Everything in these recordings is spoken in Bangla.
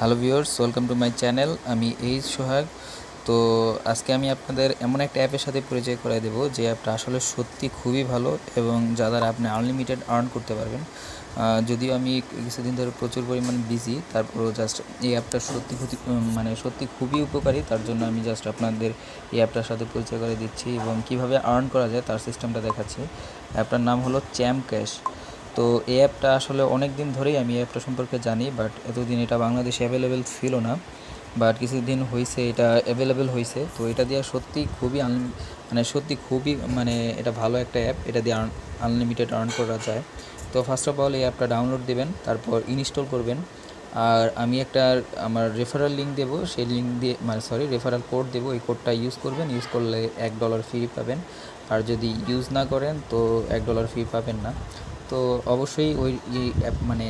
Hello viewers, welcome to my channel. আমি এইচ সোহাগ। তো আজকে আমি আপনাদের এমন একটা অ্যাপের সাথে পরিচয় করাই দেবো, যে অ্যাপটা আসলে সত্যি খুবই ভালো এবং যা দ্বারা আপনি আনলিমিটেড আর্ন করতে পারবেন। যদিও আমি কিছুদিন ধরে প্রচুর পরিমাণ বিজি তারপরও জাস্ট এই অ্যাপটা সত্যি ক্ষতি মানে সত্যি খুবই উপকারী। তার জন্য আমি জাস্ট আপনাদের এই অ্যাপটার সাথে পরিচয় করে দিচ্ছি এবং কীভাবে আর্ন করা যায় তার সিস্টেমটা দেখাচ্ছি। অ্যাপটার নাম হলো চ্যাম ক্যাশ তো এই অ্যাপটা আসলে অনেক দিন ধরেই আমি এই অ্যাপটা সম্পর্কে জানি বাট এতদিন এটা বাংলাদেশে অ্যাভেলেবেল ছিল না। বাট কিছুদিন হয়েছে এটা অ্যাভেলেবেল হয়েছে তো এটা দিয়ে সত্যি খুবই আন মানে সত্যি খুবই মানে এটা ভালো একটা অ্যাপ। এটা দিয়ে আনলিমিটেড আর্ন করা যায়। তো ফার্স্ট অফ অল এই অ্যাপটা ডাউনলোড দেবেন, তারপর ইনস্টল করবেন। আর আমি একটা, আমার রেফারাল লিঙ্ক দেবো, সেই লিঙ্ক দিয়ে মানে সরি রেফারাল কোড দেবো। এই কোডটা ইউজ করবেন ইউজ করলে এক ডলার ফ্রি পাবেন। আর যদি ইউজ না করেন, তো এক ডলার ফি পাবেন না। তো অবশ্যই ওই অ্যাপ মানে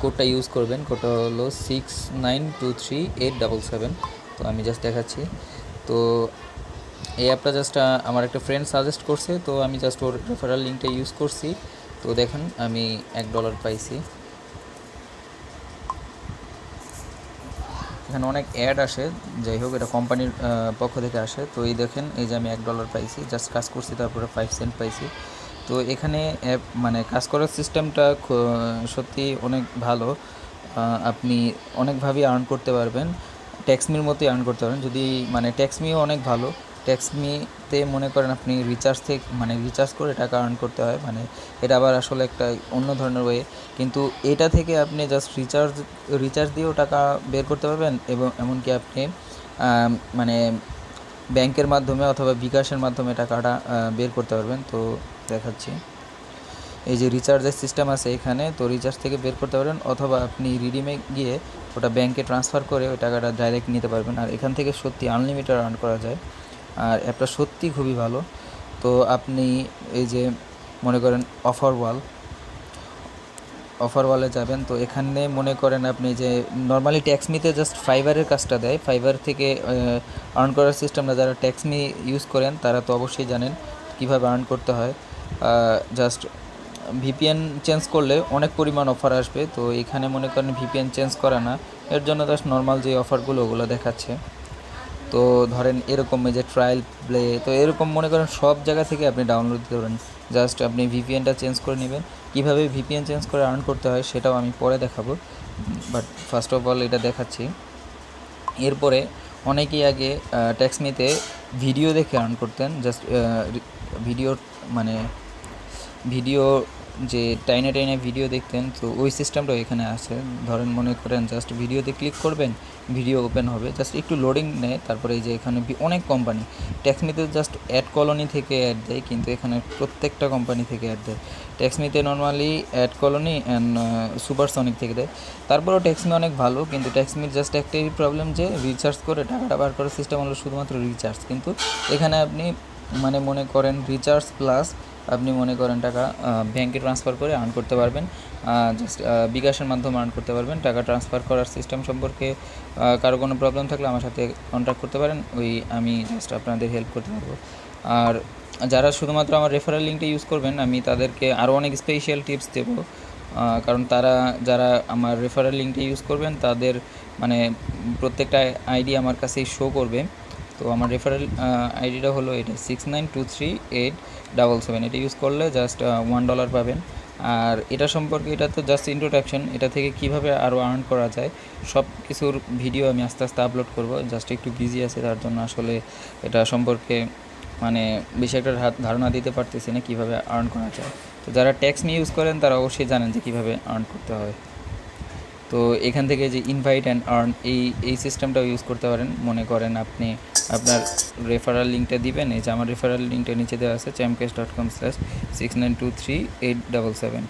কোডটা ইউজ করবেন। কোডটা হলো six nine two three eight double seven তো আমি জাস্ট দেখাচ্ছি। তো এই অ্যাপটা জাস্ট আমার একটা ফ্রেন্ড সাজেস্ট করছে। তো আমি জাস্ট ওর রেফারাল লিঙ্কটা ইউজ করছি। তো দেখেন, আমি এক ডলার পাইছি। এখানে অনেক অ্যাড আসে। যাই হোক, এটা কোম্পানির পক্ষ থেকে আসে। তো এই দেখেন, এই যে আমি এক ডলার পাইছি। জাস্ট কাজ করছি, তারপরে ফাইভ সেন্ট পাইছি। তো এখানে অ্যাপ মানে কাজ করার সিস্টেমটা সত্যি অনেক ভালো। আপনি অনেকভাবেই আর্ন করতে পারবেন। ট্যাক্সমির মতোই আর্ন করতে পারবেন। যদি মানে ট্যাক্সমিও অনেক ভালো। ট্যাক্সমিতে মনে করেন আপনি রিচার্জ থেকে মানে রিচার্জ করে টাকা আর্ন করতে হয়। মানে এটা আবার আসলে একটা অন্য ধরনের ওয়ে কিন্তু এটা থেকে আপনি জাস্ট রিচার্জ রিচার্জ দিয়েও টাকা বের করতে পারবেন। এবং এমনকি আপনি মানে ব্যাংকের মাধ্যমে অথবা বিকাশের মাধ্যমে টাকাটা বের করতে পারবেন। তো দেখাচ্ছি। এই যে রিচার্জের সিস্টেম আছে এখানে, তো রিচার্জ থেকে বের করতে পারবেন অথবা আপনি রিডিমে গিয়ে ওটা ব্যাংকে ট্রান্সফার করে ওই টাকাটা ডাইরেক্ট নিতে পারবেন। আর এখান থেকে সত্যি আনলিমিটেড আর্ন করা যায়। আর অ্যাপটা সত্যি খুবই ভালো। তো আপনি এই যে মনে করেন অফার ওয়াল অফার ওয়ালে যাবেন। তো এখানে মনে করেন আপনি যে নর্মালি ট্যাক্সমিতে জাস্ট ফাইবারের কাজটা দেয়। ফাইবার থেকে আর্ন করার সিস্টেমটা যারা ট্যাক্সমি ইউজ করেন, তারা তো অবশ্যই জানেন কীভাবে আর্ন করতে হয়। জাস্ট ভিপিএন চেঞ্জ করলে অনেক পরিমাণ অফার আসবে। তো এখানে মনে করেন ভিপিএন চেঞ্জ করা না। এর জন্য জাস্ট নর্মাল যে অফারগুলো ওগুলো দেখাচ্ছে। তো ধরেন এরকম যে ট্রায়াল প্লে তো এরকম মনে করেন সব জায়গা থেকে আপনি ডাউনলোড দিতে পারেন জাস্ট আপনি ভিপিএনটা চেঞ্জ করে নেবেন। কীভাবে ভিপিএন চেঞ্জ করে আর্ন করতে হয় সেটাও আমি পরে দেখাবো বাট ফার্স্ট অফ অল এটা দেখাচ্ছি। এরপরে অনেকেই আগে ট্যাক্সমিতে ভিডিও দেখে আর্ন করতেন জাস্ট ভিডিও মানে ভিডিও যে টাইনে টাইনে ভিডিও দেখতেন, তো ওই সিস্টেমটাও এখানে আছে। ধরেন মনে করেন জাস্ট ভিডিওতে ক্লিক করবেন, ভিডিও ওপেন হবে। জাস্ট একটু লোডিং নেয়, তারপরে এই যে এখানে অনেক কোম্পানি ট্যাক্সমিতে জাস্ট অ্যাড কলোনি থেকে অ্যাড দেয়, কিন্তু এখানে প্রত্যেকটা কোম্পানি থেকে অ্যাড দেয়। ট্যাক্সমিতে normally add colony and supersonic থেকে দেয়। তারপরেও ট্যাক্সমি অনেক ভালো, কিন্তু ট্যাক্সমির জাস্ট একটাই প্রবলেম যে রিচার্জ করে টাকাটা বার করার সিস্টেম হলো শুধুমাত্র রিচার্জ কিন্তু এখানে আপনি মানে মনে করেন রিচার্জ প্লাস আপনি মনে করেন টাকা ব্যাংকে ট্রান্সফার করে আর্ন করতে পারবেন জাস্ট বিকাশের মাধ্যমে আর্ন করতে পারবেন। টাকা ট্রান্সফার করার সিস্টেম সম্পর্কে কারও কোনো প্রবলেম থাকলে আমার সাথে কন্ট্যাক্ট করতে পারেন। ওই আমি জাস্ট আপনাদের হেল্প করতে পারব। আর যারা শুধুমাত্র আমার রেফারেল লিঙ্কটা ইউজ করবেন, আমি তাদেরকে আরও অনেক স্পেশাল টিপস দেবো। কারণ তারা, যারা আমার রেফারেল লিঙ্কটা ইউজ করবেন, তাদের মানে প্রত্যেকটা আইডি আমার কাছেই শো করবে। তো আমার রেফারেল আইডিটা হলো এটা six nine two three eight double seven এটা ইউজ করলে জাস্ট ওয়ান ডলার পাবেন। আর এটা সম্পর্কে এটা তো জাস্ট ইন্ট্রোডাকশন এটা থেকে কীভাবে আরও আর্ন করা যায় সব কিছুর ভিডিও আমি আস্তে আস্তে আপলোড করব। জাস্ট একটু বিজি আছে, তার জন্য আসলে এটা সম্পর্কে মানে বেশি একটা ধারণা দিতে পারতেছি না কীভাবে আর্ন করা যায়। তো যারা ট্যাক্স নিয়ে ইউজ করেন, তারা অবশ্যই জানেন যে কীভাবে আর্ন করতে হয়। তো এখান থেকে যে ইনভাইট অ্যান্ড আর্ন এই এই সিস্টেমটাও ইউজ করতে পারেন। মনে করেন আপনি আপনার রেফারাল লিঙ্কটা দিবেন, এই যে আমার রেফারাল লিঙ্কটা নিচে দেওয়া আছে Champcash dot com slash six nine two three eight double seven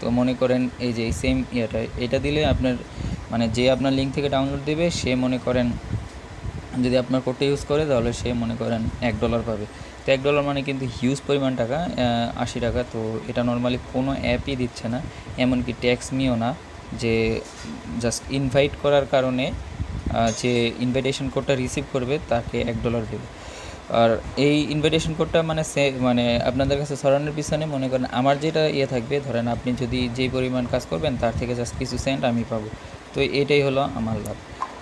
তো মনে করেন এই যে এই সেম ইয়েটা, এটা দিলে আপনার মানে যে আপনার লিঙ্ক থেকে ডাউনলোড দেবে, সে মনে করেন যদি আপনার কোডটা ইউজ করে, তাহলে সে মনে করেন এক ডলার পাবে। তো এক ডলার মানে কিন্তু হিউজ পরিমাণ টাকা আশি টাকা। তো এটা নর্মালি কোনো অ্যাপই দিচ্ছে না, এমনকি ট্যাক্স নিও না। যে জাস্ট ইনভাইট করার কারণে যে ইনভাইটেশন কোডটা রিসিভ করবে, তাকে এক ডলার দেবে। আর এই ইনভিটেশন কোডটা মানে সে মানে আপনাদের কাছে সরানোর পিছনে মনে করেন আমার যেটা ইয়ে থাকবে, ধরেন আপনি যদি যেই পরিমাণ কাজ করবেন, তার থেকে জাস্ট কিছু সেন্ট আমি পাবো। তো এটাই হলো আমার লাভ।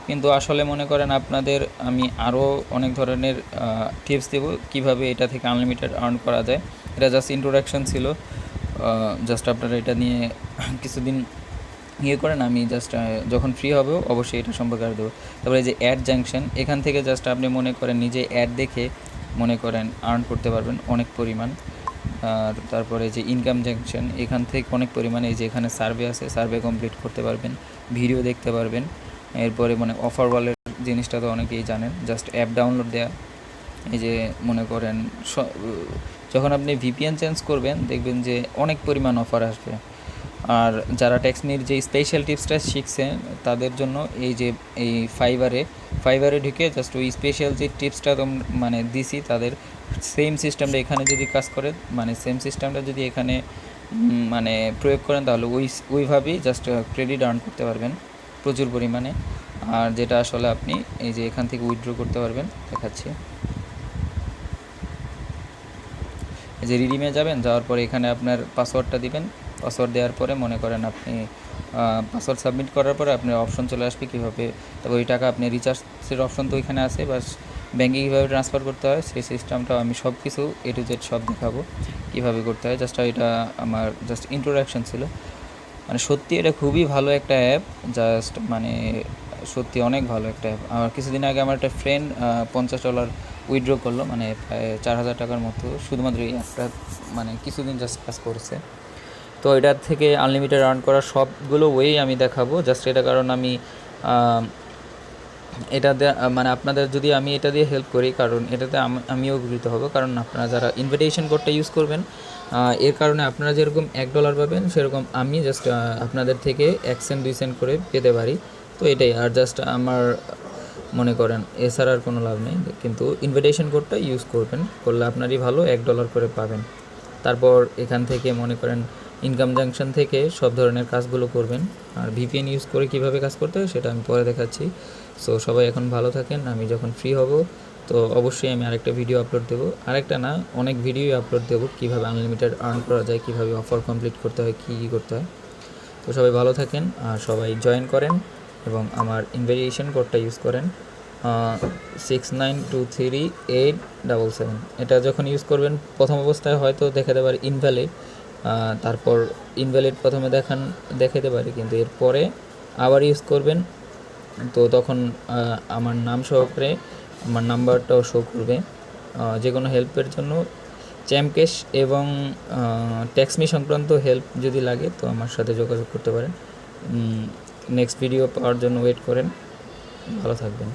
কিন্তু আসলে মনে করেন আপনাদের আমি আরও অনেক ধরনের টিপস দেব কীভাবে এটা থেকে আনলিমিটেড আর্ন করা যায়। এটা জাস্ট ইন্ট্রোডাকশন ছিল। জাস্ট আপনারা এটা নিয়ে কিছুদিন ইয়ে করেন আমি জাস্ট যখন ফ্রি হবে, অবশ্যই এটা সম্পর্কে আর দেবো। তারপরে এই যে অ্যাড জাংশন এখান থেকে জাস্ট আপনি মনে করেন নিজে অ্যাড দেখে মনে করেন আর্ন করতে পারবেন অনেক পরিমাণ। আর তারপরে যে ইনকাম জাংশন এখান থেকে অনেক পরিমাণে এই যে এখানে সার্ভে আছে সার্ভে কমপ্লিট করতে পারবেন ভিডিও দেখতে পারবেন। এরপরে মানে অফার ওয়ালের জিনিসটা তো অনেকেই জানেন জাস্ট অ্যাপ ডাউনলোড দেওয়া এই যে মনে করেন যখন আপনি ভিপিএন চেঞ্জ করবেন, দেখবেন যে অনেক পরিমাণ অফার আসবে। আর যারা ট্যাক্সমির যে স্পেশাল টিপসটা শিখছেন তাদের জন্য এই যে, এই ফাইবারে ফাইবারে ঢুকে জাস্ট ওই স্পেশাল যে টিপসটা মানে দিছি, তাদের সেম সিস্টেমটা এখানে যদি কাজ করে মানে সেম সিস্টেমটা যদি এখানে মানে প্রয়োগ করেন, তাহলে ওই, ওইভাবেই জাস্ট ক্রেডিট আর্ন করতে পারবেন প্রচুর পরিমাণে। আর যেটা আসলে আপনি এই যে এখান থেকে উইথড্র করতে পারবেন, দেখাচ্ছি। এই যে রিডিমে যাবেন, যাওয়ার পরে এখানে আপনার পাসওয়ার্ডটা দিবেন পাসওয়ার্ড দেওয়ার পরে মনে করেন আপনি পাসওয়ার্ড সাবমিট করার পরে আপনার অপশন চলে আসবে কীভাবে? তবে ওই টাকা আপনি রিচার্জের অপশন তো ওইখানে আছে বাস ব্যাঙ্কে কীভাবে ট্রান্সফার করতে হয়, সেই সিস্টেমটা আমি সব কিছু এ টু জেড সব দেখাবো কীভাবে করতে হয়। জাস্ট এটা আমার জাস্ট ইন্ট্রোডাকশন ছিল। মানে সত্যি এটা খুবই ভালো একটা অ্যাপ জাস্ট মানে সত্যি অনেক ভালো একটা অ্যাপ আমার কিছুদিন আগে আমার একটা ফ্রেন্ড পঞ্চাশ ডলার উইথড্র করল মানে প্রায় চার হাজার টাকার মতো, শুধুমাত্র এই অ্যাপটা মানে কিছুদিন জাস্ট কাজ করছে। তো এটার থেকে আনলিমিটেড আর্ন করার সবগুলো ওয়েই আমি দেখাবো। জাস্ট এটা কারণ আমি এটা মানে আপনাদের যদি আমি এটা দিয়ে হেল্প করি, কারণ এটাতে আমিও উপকৃত হব। কারণ আপনারা যারা ইনভিটেশন কোডটা ইউজ করবেন এর কারণে আপনারা যেরকম এক ডলার পাবেন, সেরকম আমি জাস্ট আপনাদের থেকে এক সেন্ট দুই সেন্ট করে পেতে পারি। তো এটাই, আর জাস্ট আমার মনে করেন, এছাড়া আর কোনো লাভ নেই। কিন্তু ইনভিটেশন কোডটা ইউজ করবেন, করলে আপনারই ভালো এক ডলার করে পাবেন। তারপর এখান থেকে মনে করেন ইনকাম জাংশন থেকে সব ধরনের কাজগুলো করবেন। আর ভিপিএন ইউজ করে কীভাবে কাজ করতে হয় সেটা আমি পরে দেখাচ্ছি। সো সবাই এখন ভালো থাকেন, আমি যখন ফ্রি হব, তো অবশ্যই আমি আরেকটা ভিডিও আপলোড দেবো। আরেকটা না, অনেক ভিডিওই আপলোড দেবো, কীভাবে আনলিমিটেড আর্ন করা যায়, কীভাবে অফার কমপ্লিট করতে হয়, কী কী করতে হয়। তো সবাই ভালো থাকেন, আর সবাই জয়েন করেন এবং আমার ইনভেরিয়েশন কোডটা ইউজ করেন। Six nine two three eight double seven এটা যখন ইউজ করবেন, প্রথম অবস্থায় হয়তো দেখাতে পারে ইনভ্যালিড তারপর ইনভ্যালিড প্রথমে দেখান দেখাতে পারে কিন্তু এরপরে আবার ইউজ করবেন। তো তখন আমার নাম সহকারে, আমার নাম্বারটাও শো করবে। যে কোনো হেল্পের জন্য চ্যামকেশ এবং ট্যাক্সমি সংক্রান্ত হেল্প যদি লাগে, তো আমার সাথে যোগাযোগ করতে পারেন। নেক্সট ভিডিও পাওয়ার জন্য ওয়েট করেন। ভালো থাকবেন।